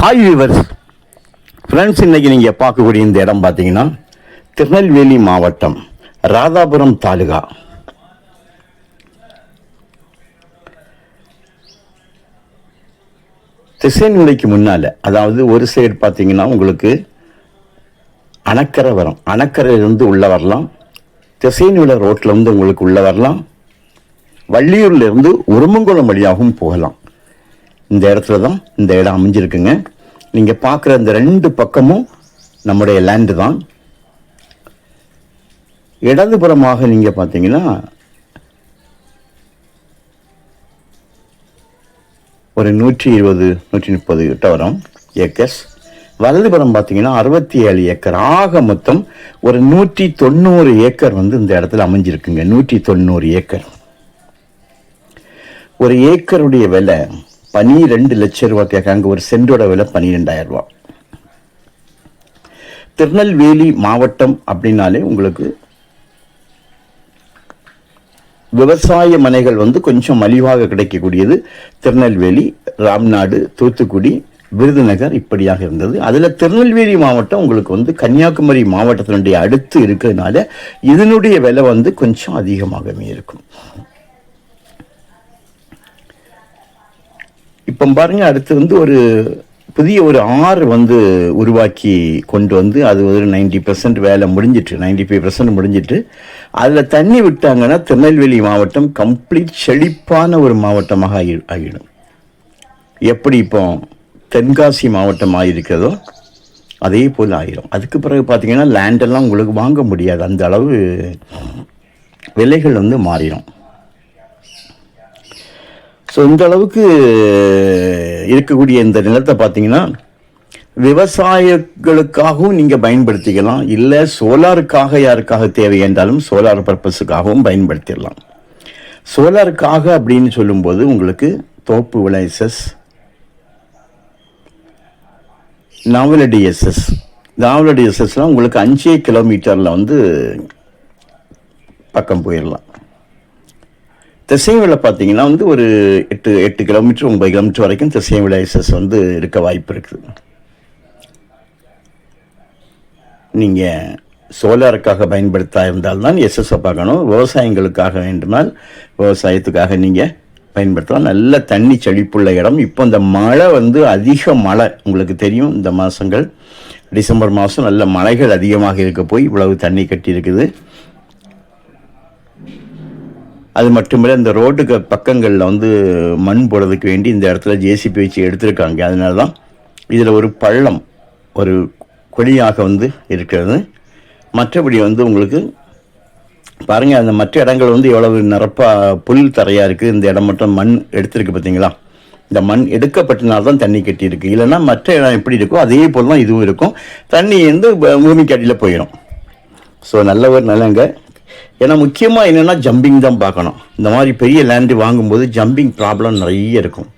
Hi viewers friends இன்றைக்கி நீங்கள் பார்க்கக்கூடிய இந்த இடம் பார்த்தீங்கன்னா திருநெல்வேலி மாவட்டம் ராதாபுரம் தாலுகா. திசைநிலைக்கு முன்னால் அதாவது ஒரு சைடு பார்த்தீங்கன்னா உங்களுக்கு அணக்கரை வரும். அணக்கரையிலிருந்து உள்ளே வரலாம். திசைநிலை ரோட்டில் இருந்து உங்களுக்கு உள்ளே வரலாம். வள்ளியூர்லேருந்து உருமங்குளம் வழியாகவும் போகலாம். இந்த இடத்துல தான் இந்த இடம் அமைஞ்சிருக்குங்க. நீங்கள் பார்க்குற இந்த ரெண்டு பக்கமும் நம்முடைய லேண்டு தான். இடதுபுறமாக நீங்கள் பார்த்தீங்கன்னா ஒரு நூற்றி இருபது நூற்றி முப்பது கிட்ட வரும் ஏக்கர்ஸ். வலதுபுறம் பார்த்தீங்கன்னா அறுபத்தி ஏழு ஏக்கர். ஆக மொத்தம் ஒரு நூற்றி தொண்ணூறு ஏக்கர் வந்து இந்த இடத்துல அமைஞ்சிருக்குங்க. நூற்றி தொண்ணூறு ஏக்கர். ஒரு ஏக்கருடைய விலை பனிரெண்டு லட்சம் ரூபா கேட்காங்க ஒரு சென்டோட விலை பன்னிரெண்டாயிரம் ரூபா திருநெல்வேலி மாவட்டம் அப்படின்னாலே உங்களுக்கு விவசாய மனைகள் வந்து கொஞ்சம் மலிவாக கிடைக்கக்கூடியது. திருநெல்வேலி ராம்நாடு தூத்துக்குடி விருதுநகர் இப்படியாக இருந்தது. அதில் திருநெல்வேலி மாவட்டம் உங்களுக்கு வந்து கன்னியாகுமரி மாவட்டத்தினுடைய அடுத்து இருக்கிறதுனால இதனுடைய விலை வந்து கொஞ்சம் அதிகமாகவே இருக்கும். இப்போ பாருங்க அடுத்து வந்து ஒரு புதிய ஒரு ஆறு வந்து உருவாக்கி கொண்டு வந்து அது ஒரு நைன்டி பர்சன்ட் வேலை முடிஞ்சிட்டு நைன்டி ஃபைவ் பர்சன்ட் முடிஞ்சிட்டு அதில் தண்ணி விட்டாங்கன்னா திருநெல்வேலி மாவட்டம் கம்ப்ளீட் செழிப்பான ஒரு மாவட்டமாக ஆகி ஆகிடும். எப்படி இப்போ தென்காசி மாவட்டமாக இருக்கிறதோ அதே போல் ஆயிரும். அதுக்கு பிறகு பார்த்திங்கன்னா லேண்டெல்லாம் உங்களுக்கு வாங்க முடியாது. அந்த அளவு விலைகள் வந்து மாறிடும் ஸோ இந்த அளவுக்கு இருக்கக்கூடிய இந்த நிலத்தை பார்த்தீங்கன்னா விவசாயிகளுக்காகவும் நீங்கள் பயன்படுத்திக்கலாம். இல்லை சோலாருக்காக யாருக்காக தேவை என்றாலும் சோலார் பர்பஸுக்காகவும் பயன்படுத்திடலாம். சோலாருக்காக அப்படின்னு சொல்லும்போது உங்களுக்கு தோப்பு விளைசஸ் எஸ்எஸ் நாவலடி எஸ்எஸ் நாவலடி எஸ்எஸ்லாம் உங்களுக்கு அஞ்சே கிலோமீட்டரில் வந்து பக்கம் போயிடலாம். திசைவில் பார்த்தீங்கன்னா வந்து ஒரு எட்டு எட்டு கிலோமீட்டர் ஒன்பது கிலோமீட்டர் வரைக்கும் திசைவில எஸ்எஸ் வந்து இருக்க வாய்ப்பு இருக்குது. நீங்கள் சோலாருக்காக பயன்படுத்தா இருந்தால்தான் எஸ்எஸ்ஸை பார்க்கணும். விவசாயங்களுக்காக வேண்டுமால் விவசாயத்துக்காக நீங்கள் பயன்படுத்தலாம். நல்ல தண்ணி செழிப்புள்ள இடம். இப்போ இந்த மழை வந்து அதிக மழை. உங்களுக்கு தெரியும் இந்த மாதங்கள் டிசம்பர் மாதம் நல்ல மழைகள் அதிகமாக இருக்க போய் இவ்வளவு தண்ணி கட்டி இருக்குது. அது மட்டுமில்லை இந்த ரோட்டுக்கு பக்கங்களில் வந்து மண் போடுறதுக்கு வேண்டி இந்த இடத்துல ஜேசிபி வச்சு எடுத்திருக்காங்க. அதனால தான் இதில் ஒரு பள்ளம் ஒரு கொடியாக வந்து இருக்கிறது. மற்றபடி வந்து உங்களுக்கு பாருங்கள் அந்த மற்ற இடங்கள் வந்து எவ்வளவு நிரப்பாக புல் தரையாக இருக்குது இந்த இடம் மட்டும் மண் எடுத்திருக்கு பார்த்தீங்களா இந்த மண் எடுக்கப்பட்டனால தான் தண்ணி கட்டியிருக்கு. இல்லைன்னா மற்ற இடம் எப்படி இருக்கோ அதே போல் தான் இதுவும் இருக்கும். தண்ணி வந்து பூமிக்கு அடியில் போயிடும் ஸோ நல்ல ஒரு நிலங்க ஏன்னா முக்கியமாக என்னென்னா ஜம்பிங் தான் பார்க்கணும். இந்த மாதிரி பெரிய லேண்டு வாங்கும்போது ஜம்பிங் ப்ராப்ளம் நிறைய இருக்கும்.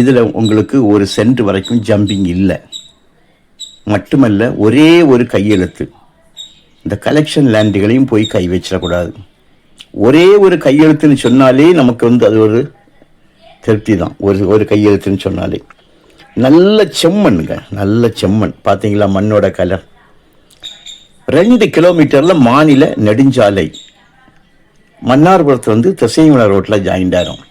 இதில் உங்களுக்கு ஒரு சென்ட் வரைக்கும் ஜம்பிங் இல்லை. மட்டுமல்ல ஒரே ஒரு கையெழுத்து. இந்த கலெக்ஷன் லேண்டுகளையும் போய் கை வச்சிடக்கூடாது. ஒரே ஒரு கையெழுத்துன்னு சொன்னாலே நமக்கு வந்து அது ஒரு திருப்தி தான். ஒரு ஒரு கையெழுத்துன்னு சொன்னாலே. நல்ல செம்மண்ணுங்க நல்ல செம்மண். பார்த்தீங்களா மண்ணோட கலர் ரெண்டு கிலோமீட்டரில் மாநில நெடுஞ்சாலை. மன்னார்புரத்தில் வந்து திசைமலை ரோட்டில் ஜாயிண்ட் ஆகும்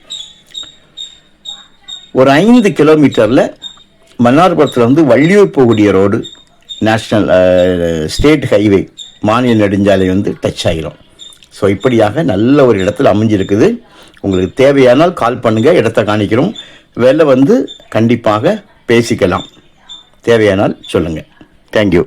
ஒரு ஐந்து கிலோமீட்டரில் மன்னார்புரத்தில் வந்து வள்ளியூர் போகக்கூடிய ரோடு நேஷ்னல் ஸ்டேட் ஹைவே மாநில நெடுஞ்சாலை வந்து டச் ஆகிரும் ஸோ இப்படியாக நல்ல ஒரு இடத்துல அமைஞ்சிருக்குது. உங்களுக்கு தேவையானால் கால் பண்ணுங்கள் இடத்த காணிக்கிறோம். விலை வந்து கண்டிப்பாக பேசிக்கலாம். தேவையானால் சொல்லுங்கள் தேங்க்யூ